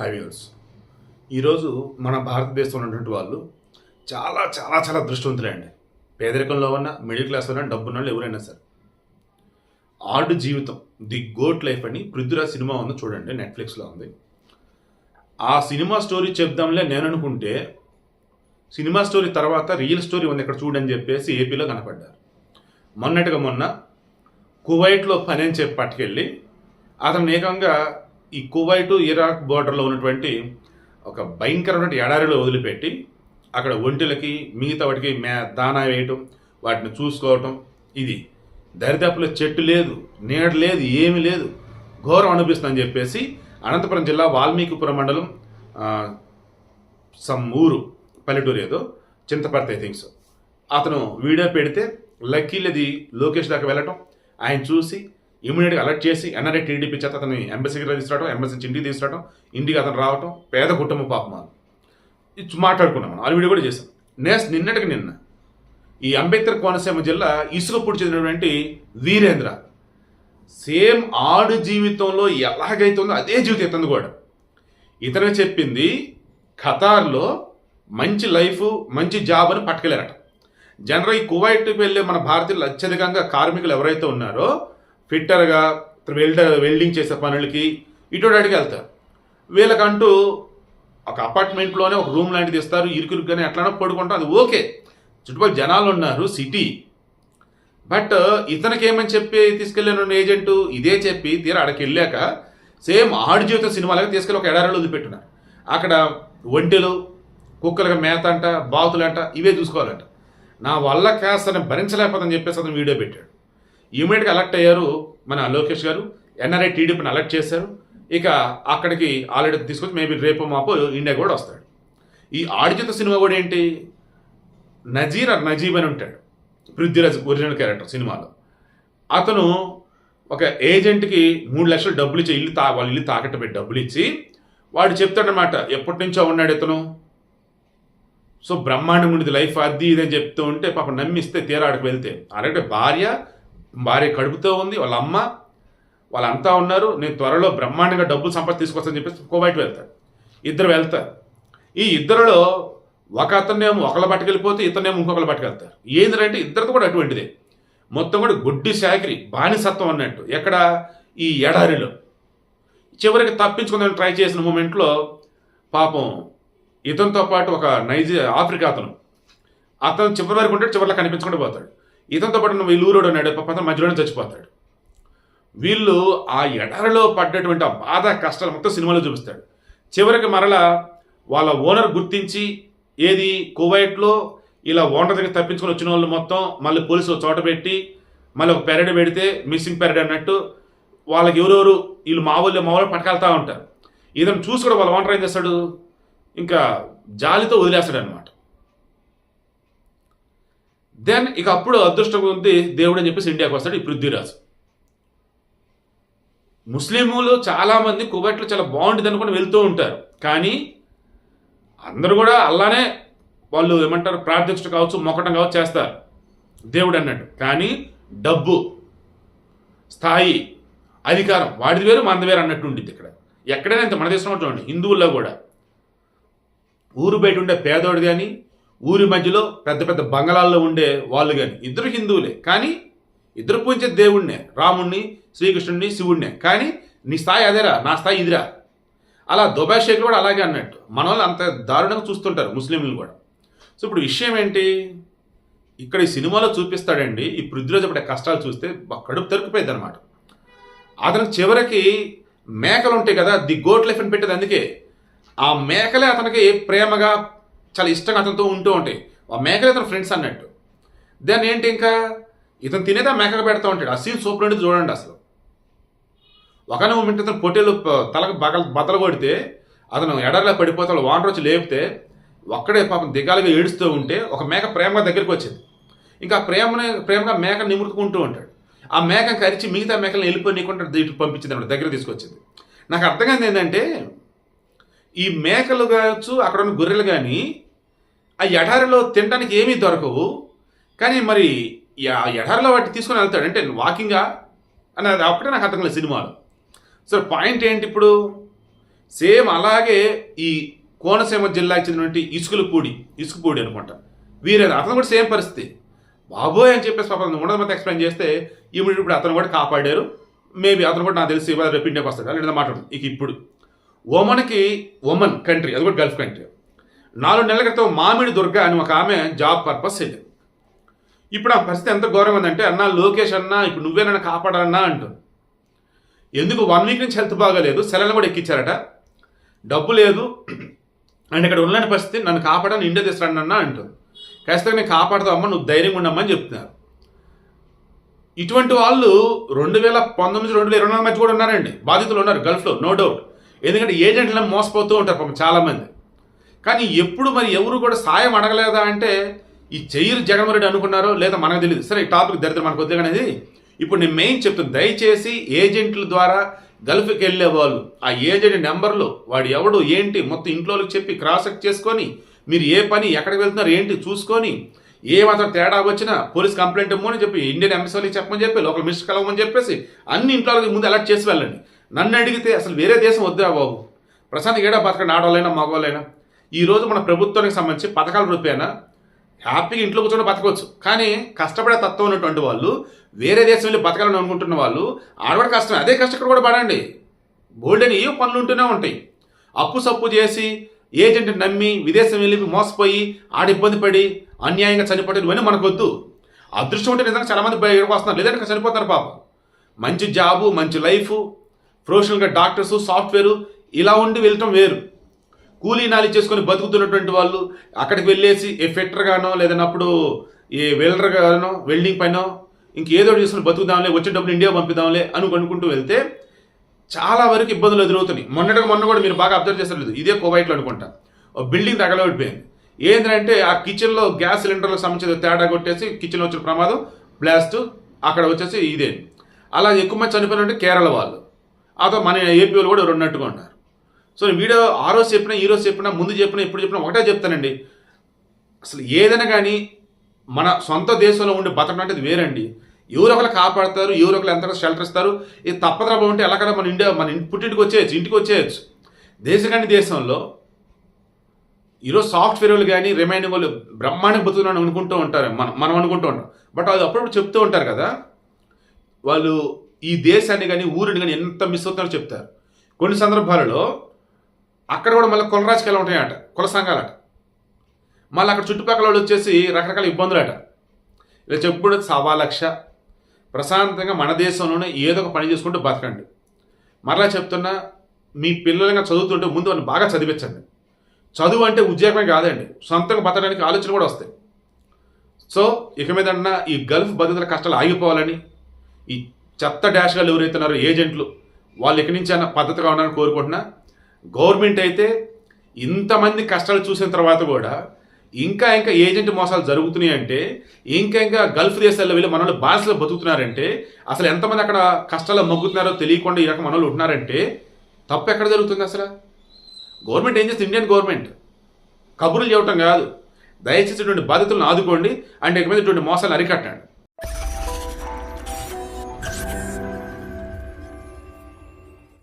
Five years ఈరోజు మన భారతదేశంలో ఉన్నటువంటి వాళ్ళు చాలా చాలా చాలా అదృష్టవంతులే అండి. పేదరికంలో ఉన్న మిడిల్ క్లాస్ ఉన్న డబ్బున్న వాళ్ళు ఎవరైనా సరే. ఆడు జీవితం ది గోట్ లైఫ్ అని పృథ్వీరాజ్ సినిమా ఉంది చూడండి నెట్ఫ్లిక్స్లో ఉంది. ఆ సినిమా స్టోరీ చెప్దాంలే నేను అనుకుంటే సినిమా స్టోరీ తర్వాత రియల్ స్టోరీ ఉంది ఇక్కడ చూడని చెప్పేసి ఏపీలో కనపడ్డారు. మొన్నటిగా మొన్న కువైట్లో పని అని చెప్పి పట్టుకెళ్ళి అతను ఏకంగా ఈ కువైటు ఇరాక్ బోర్డర్లో ఉన్నటువంటి ఒక భయంకరమైన ఎడారిలో వదిలిపెట్టి అక్కడ ఒంటెలకి మిగతా వాటికి మే దానా వేయటం వాటిని చూసుకోవటం ఇది దరిదాపులో చెట్టు లేదు నీడ లేదు ఏమీ లేదు ఘోరం అనిపిస్తుందని చెప్పేసి అనంతపురం జిల్లా వాల్మీకిపురం మండలం సమ్ ఊరు పల్లెటూరు ఏదో చింతపర్తి ఐ అతను వీడియో పెడితే లక్కీలది లోకేష్ దాకా వెళ్ళటం ఆయన చూసి ఇమీడియట్గా అలర్ట్ చేసి ఎన్ఆర్ఐ టీడీపీ చేత అతని ఎంబసీకి తీసుకురావడం ఎంబసీ నుంచి ఇంటికి తీసుకురావడం ఇంటికి అతను రావటం పేద కుటుంబ పాపమాలు ఇచ్చి మాట్లాడుకున్నాం మనం. వీడియో కూడా చేశాం. నేస్ నిన్నటికి నిన్న ఈ అంబేద్కర్ కోనసీమ జిల్లా ఇసుకపూడి చెందినటువంటి వీరేంద్ర సేమ్ ఆడు జీవితంలో ఎలాగైతే ఉందో అదే జీవితం ఇతను కూడా. ఇతను చెప్పింది ఖతార్లో మంచి లైఫ్ మంచి జాబ్ అని పట్టుకెళ్ళారట. జనరల్ ఈ కువైట్కి వెళ్ళే మన భారతీయులు అత్యధికంగా కార్మికులు ఎవరైతే ఉన్నారో ఫిట్టర్గా వెల్డర్ వెల్డింగ్ చేసే పనులకి ఇటువంటి వెళ్తారు వీళ్ళకంటూ ఒక అపార్ట్మెంట్లోనే ఒక రూమ్ లాంటిది ఇస్తారు ఇరుకురుగ్గానే ఎట్లానో పడుకుంటాం అది ఓకే. చుట్టుపక్కల జనాలు ఉన్నారు సిటీ. బట్ ఇతనికి ఏమని చెప్పి తీసుకెళ్ళాను ఏజెంటు ఇదే చెప్పి తీరా అక్కడికి వెళ్ళాక సేమ్ ఆడి జీవితం సినిమాలాగా తీసుకెళ్ళి ఒక ఎడారిలో వదిలిపెట్టున్నారు అక్కడ ఒంటెలు కుక్కలుగా మేత అంట బాతులంట ఇవే చూసుకోవాలంట. నా వల్ల క్యాస్ అని భరించలేకపోతుందని చెప్పేసి అతను వీడియో పెట్టాడు. ఇమీడియట్గా అలర్ట్ అయ్యారు మన లోకేష్ గారు. ఎన్ఆర్ఐ టీడీపీని అలర్ట్ చేశారు. ఇక అక్కడికి ఆల్రెడీ తీసుకొచ్చి మేబీ రేపు మాపు ఇండియా కూడా వస్తాడు. ఈ ఆడిజిత సినిమా కూడా ఏంటి? నజీర్ ఆర్ నజీబ్ అని ఉంటాడు. పృథ్వీరాజ్ ఒరిజినల్ క్యారెక్టర్ సినిమాలో. అతను ఒక ఏజెంట్కి మూడు లక్షలు డబ్బులు ఇచ్చి ఇల్లు తా వాళ్ళ ఇల్లు తాకట్టు పెట్టి డబ్బులు ఇచ్చి వాడు చెప్తాడనమాట ఎప్పటి నుంచో ఉన్నాడు ఇతను? సో బ్రహ్మాండం ఉండేది లైఫ్ అది ఇది అని చెప్తూ ఉంటే పాపం నమ్మిస్తే తీరాడికి వెళ్తే. అలాగే భార్య భార్య కడుపుతో ఉంది వాళ్ళ అమ్మ వాళ్ళంతా ఉన్నారు. నేను త్వరలో బ్రహ్మాండంగా డబ్బులు సంపద తీసుకొస్తాను చెప్పేసి కోవైట్ వెళ్తాడు ఇద్దరు వెళ్తారు ఈ ఇద్దరిలో ఒక అతన్నేమో ఒకళ్ళ పట్టుకెళ్ళిపోతే ఇతనేమో ఇంకొకళ్ళు పట్టుకెళ్తారు ఏంటంటే ఇద్దరితో కూడా అటువంటిదే. మొత్తం కూడా గుడ్డి శాకిరి బానిసత్వం అన్నట్టు. ఎక్కడ? ఈ ఎడారిలో. చివరికి తప్పించుకుందని ట్రై చేసిన మూమెంట్లో పాపం ఇతనితో పాటు ఒక నైజీ ఆఫ్రికా అతను. అతను చివరి వరకు ఉంటే చివరిలో కనిపించకుండా పోతాడు. ఇతనితో పాటు నువ్వు వీళ్ళూరుడు ఉన్నాడు పక్కన మధ్యలోనే చచ్చిపోతాడు. వీళ్ళు ఆ ఎడారిలో పడ్డటువంటి ఆ బాధ కష్టాలు మొత్తం సినిమాలో చూపిస్తాడు. చివరికి మరలా వాళ్ళ ఓనర్ గుర్తించి ఏది కువైట్లో ఇలా ఓనర్ దగ్గర తప్పించుకొని వచ్చిన వాళ్ళు మొత్తం మళ్ళీ పోలీసులు చోట పెట్టి మళ్ళీ ఒక పెరడ్ పెడితే మిస్సింగ్ పెరడ్ అన్నట్టు వాళ్ళకి ఎవరెవరు వీళ్ళు మావోళ్ళు మావోళ్ళు పట్టుకెళ్తూ ఉంటారు. ఇతను చూసి కూడా వాళ్ళ ఓనర్ ఏం చేస్తాడు? ఇంకా జాలితో వదిలేస్తాడు అనమాట దెన్ ఇక అప్పుడు అదృష్టం ఉంది దేవుడు అని చెప్పేసి ఇండియాకి వస్తాడు ఈ పృథ్వీరాజు. ముస్లింలు చాలామంది కువైట్లో చాలా బాగుంటుంది అనుకుని వెళ్తూ ఉంటారు. కానీ అందరూ కూడా అల్లానే వాళ్ళు ఏమంటారు ప్రార్థించడం కావచ్చు మొక్కటం కావచ్చు చేస్తారు. దేవుడు అన్నట్టు కానీ డబ్బు స్థాయి అధికారం వాడిది వేరు మనది వేరు అన్నట్టు ఉంటుంది ఇక్కడ. ఎక్కడైనా ఇంత మన దేశంలో చూడండి హిందువుల్లో కూడా. ఊరు బయట ఉండే పేదోడు కానీ ఊరి మధ్యలో పెద్ద పెద్ద బంగళాల్లో ఉండే వాళ్ళు కానీ ఇద్దరు హిందువులే. కానీ ఇద్దరు పూజించే దేవుణ్ణే. రాముణ్ణి శ్రీకృష్ణుడిని శివుణ్ణే. కానీ నీ స్థాయి అదేరా నా స్థాయి ఇదిరా. అలా దుబాయ్ షేక్ కూడా అలాగే అన్నట్టు. మన వాళ్ళు అంత దారుణంగా చూస్తుంటారు ముస్లింలు కూడా. సో ఇప్పుడు విషయం ఏంటి? ఇక్కడ ఈ సినిమాలో చూపిస్తాడండి. ఈ పృథ్వీరాజ్ పడే కష్టాలు చూస్తే కడుపు తరుకుపోయింది అనమాట అతనికి చివరికి మేకలు ఉంటాయి కదా ది గోట్ లైఫ్ అని పెట్టేది అందుకే. ఆ మేకలే అతనికి ప్రేమగా చాలా ఇష్టంగా అతనితో ఉంటూ ఉంటాయి. ఆ మేకలు ఇతను ఫ్రెండ్స్ అన్నట్టు. దాన్ని ఏంటి ఇంకా? ఇతను తినేదా మేకగా పెడతా ఉంటాడు. ఆ సీన్ సూపర్ ఉంటుంది చూడండి అసలు. ఒకనే మూమెంట్ అతను పొట్టేలు తలకు బగల బద్దలు కొడితే అతను ఎడర్లో పడిపోతాడు వాటర్ వచ్చి లేపితే ఒక్కడే పాపం దిగాలుగా ఏడుస్తూ ఉంటే ఒక మేక ప్రేమగా దగ్గరికి వచ్చింది. ఇంకా ప్రేమనే ప్రేమని ప్రేమగా మేక నిమురుకుంటూ ఉంటాడు. ఆ మేక కరిచి మిగతా మేకలను వెళ్ళిపోనీకుండా ఇటు పంపించింది అన్నమాట దగ్గర తీసుకొచ్చింది. నాకు అర్థం ఏంటంటే ఈ మేకలు కావచ్చు అక్కడ ఉన్న గొర్రెలు కానీ ఆ ఎడారిలో తినడానికి ఏమీ దొరకవు. కానీ మరి ఈ ఆ ఎడారిలో వాటి తీసుకొని వెళ్తాడు. అంటే వాకింగా అనేది అది ఒక్కటే నాకు అర్థం కాలేదు సినిమాలో. సో పాయింట్ ఏంటి ఇప్పుడు? సేమ్ అలాగే ఈ కోనసీమ జిల్లాకి చెందినటువంటి ఇసుకలపూడి ఇసుకపూడి అనుకుంటా వీరేది అతను కూడా సేమ్ పరిస్థితి. బాబోయ్ అని చెప్పేసి పాపం ఉండదు మొత్తం ఎక్స్ప్లెయిన్ చేస్తే ఇప్పుడు ఇప్పుడు అతను కూడా కాపాడారు. మేబీ అతను కూడా నాకు తెలిసి రేపు ఇండియాకి వస్తాడు? లేదా మాట్లాడు. ఇక ఇప్పుడు. ఒమన్కి ఒమన్ కంట్రీ అది కూడా గల్ఫ్ కంట్రీ. నాలుగు నెలల క్రితం మామిడి దుర్గ అని ఒక ఆమె జాబ్ పర్పస్ వెళ్ళింది ఇప్పుడు ఆ పరిస్థితి ఎంత ఘోరంగా ఉందంటే అన్నా లోకేష్ అన్నా ఇప్పుడు నువ్వే నన్ను కాపాడాలన్నా అంటుంది. ఎందుకు వన్ వీక్ నుంచి హెల్త్ బాగాలేదు సెలవులు కూడా ఎక్కించారట. డబ్బు లేదు అండ్ ఇక్కడ ఉండని పరిస్థితి నన్ను కాపాడని ఇండియా తీసుకురండి అన్న అంటుంది. ఖచ్చితంగా నేను కాపాడుతావు అమ్మ నువ్వు ధైర్యంగా ఉండమ్మని చెప్తున్నారు. ఇటువంటి వాళ్ళు రెండు వేల పంతొమ్మిది రెండు వేల ఇరవై నాలుగు మధ్య కూడా ఉన్నారండి. బాధితులు ఉన్నారు గల్ఫ్లో నో డౌట్. ఎందుకంటే ఏజెంట్లను మోసపోతూ ఉంటారు పాపం చాలామంది. కానీ ఎప్పుడు మరి ఎవరు కూడా సాయం అడగలేదా అంటే ఈ చెయ్యరు జగన్మోహన్ రెడ్డి అనుకున్నారో లేదా మనకు తెలియదు సరే ఈ టాపిక్ దరిద్రం మనకు వద్దు అనేది ఇప్పుడు నేను మెయిన్ చెప్తాను దయచేసి ఏజెంట్ల ద్వారా గల్ఫ్కి వెళ్ళే వాళ్ళు ఆ ఏజెంట్ నెంబర్లు వాడు ఎవడు ఏంటి మొత్తం ఇంట్లోకి చెప్పి క్రాస్ చెక్ చేసుకొని మీరు ఏ పని ఎక్కడికి వెళ్తున్నారు ఏంటి చూసుకొని ఏ మాత్రం తేడా వచ్చినా పోలీస్ కంప్లైంట్ ఇమ్మని చెప్పి ఇండియన్ ఎంబసీకి చెప్పమని చెప్పి లోకల్ మినిస్టర్ కలవమని చెప్పేసి అన్ని ఇంట్లో ముందు అలర్ట్ చేసి వెళ్ళండి. నన్ను అడిగితే అసలు వేరే దేశం వద్దా బాబు. ప్రశాంత్ ఏడా బతకండి ఆడవాళ్ళైనా మగవాళ్ళైనా? ఈ రోజు మన ప్రభుత్వానికి సంబంధించి పథకాల రూపేనా? హ్యాపీగా ఇంట్లో కూర్చొని బతకవచ్చు. కానీ కష్టపడే తత్వం ఉన్నటువంటి వాళ్ళు వేరే దేశం వెళ్ళి బతకాలని అనుకుంటున్న వాళ్ళు ఆడవాడ కష్టం అదే కష్టం ఇక్కడ కూడా పడండి. బోల్డెన్ ఏ పనులు ఉంటూనే ఉంటాయి. అప్పు సప్పు చేసి ఏజెంట్ నమ్మి విదేశం వెళ్ళి మోసపోయి ఆడ ఇబ్బంది పడి అన్యాయంగా చనిపోవడం ఇవన్నీ మనకు వద్దు అదృష్టం ఉంటే నిజంగా చాలా మంది బయటకు వస్తున్నారు. లేదంటే చనిపోతున్నారు పాపం. మంచి జాబు మంచి లైఫ్ ప్రొఫెషనల్గా డాక్టర్స్ సాఫ్ట్వేర్ ఇలా ఉండి వెళ్ళటం వేరు. కూలీ నాలి చేసుకొని బతుకుతున్నటువంటి వాళ్ళు అక్కడికి వెళ్ళేసి ఏ ఫెక్టర్ గానో లేదన్నప్పుడు ఏ వెల్డర్ గానో వెల్డింగ్ పైన ఇంకేదో ఒకటి చేసుకుని బతుకుదాంలే వచ్చే డబ్బులు ఇండియా పంపిద్దాంలే అని అనుకుంటూ వెళ్తే చాలా వరకు ఇబ్బందులు ఎదురవుతున్నాయి. మొన్నటికి మొన్న కూడా మీరు బాగా అబ్జర్వ్ చేసలేదు ఇదే కోవైట్లో అనుకుంటా. ఒక బిల్డింగ్ తగలబడిపోయింది ఏంటంటే ఆ కిచెన్లో గ్యాస్ సిలిండర్లకు సంబంధించిన తేడా కొట్టేసి కిచెన్లో వచ్చిన ప్రమాదం బ్లాస్ట్ అక్కడ వచ్చేసి ఇదే. అలా ఎక్కువ మంది చనిపోయినట్టు కేరళ వాళ్ళు. అదో మన ఏపీ వాళ్ళు కూడా ఉన్నట్టుగా ఉన్నారు. సో నేను వీడియో ఆ రోజు చెప్పినా ఈ రోజు చెప్పినా ముందు చెప్పినా ఇప్పుడు చెప్పినా ఒకటే చెప్తానండి. అసలు ఏదైనా కానీ మన సొంత దేశంలో ఉండి బతకడం అంటే అది వేరండి. ఎవరు ఒకరు కాపాడతారు ఎవరు ఒకరు ఎంత షెల్టర్ ఇస్తారు ఇది తప్పదరా ఉంటే ఎలాగైనా మన ఇండియా మన పుట్టింటికి వచ్చేయచ్చు ఇంటికి వచ్చేయచ్చు. దేశకాని దేశంలో ఈరోజు సాఫ్ట్వేర్ వాళ్ళు కానీ రిమైనింగ్ వాళ్ళు బ్రహ్మాండంగా బతుకున్నాను అనుకుంటూ ఉంటారు. మనం మనం అనుకుంటూ ఉంటాం. బట్ అది అప్పుడప్పుడు చెప్తూ ఉంటారు కదా వాళ్ళు ఈ దేశాన్ని కానీ ఊరిని కానీ ఎంత మిస్ అవుతారో చెప్తారు. కొన్ని సందర్భాలలో అక్కడ కూడా మళ్ళీ కుల రాజకీయాలు ఉంటాయట కుల సంఘాలట. మళ్ళీ అక్కడ చుట్టుపక్కల వాళ్ళు వచ్చేసి రకరకాల ఇబ్బందులట. ఇలా చెప్పుడు సవా లక్ష ప్రశాంతంగా మన దేశంలోనే ఏదో ఒక పని చేసుకుంటూ బతకండి. మరలా చెప్తున్నా మీ పిల్లలుగా చదువుతుంటే ముందు వాళ్ళని బాగా చదివించండి. చదువు అంటే ఉద్యోగమే కాదండి సొంతంగా బతకడానికి ఆలోచన కూడా వస్తాయి. సో ఇక మీదన్న ఈ గల్ఫ్ బాధితుల కష్టాలు ఆగిపోవాలని ఈ చెత్త డాష్గాలు ఎవరైతున్నారో ఏజెంట్లు వాళ్ళు ఇక్కడి నుంచి అన్న పద్ధతిగా ఉండాలని కోరుకుంటున్నా గవర్నమెంట్ అయితే ఇంతమంది కష్టాలు చూసిన తర్వాత కూడా ఇంకా ఇంకా ఏజెంట్ మోసాలు జరుగుతున్నాయి అంటే ఇంకా ఇంకా గల్ఫ్ దేశాల్లో వెళ్ళి మనల్ని బాసలు బతుకుతున్నారంటే అసలు ఎంతమంది అక్కడ కష్టాలు మగ్గుతున్నారో తెలియకుండా ఈ రకం మనల్ని ఉంటున్నారంటే తప్పు ఎక్కడ జరుగుతుంది అసలు? గవర్నమెంట్ ఏం చేస్తుంది? ఇండియన్ గవర్నమెంట్ కబుర్లు చెప్పడం కాదు. దయచేసి ఇటువంటి బాధితులను ఆదుకోండి. అంటే ఇక మీద ఇటువంటి మోసాలు అరికట్టండి.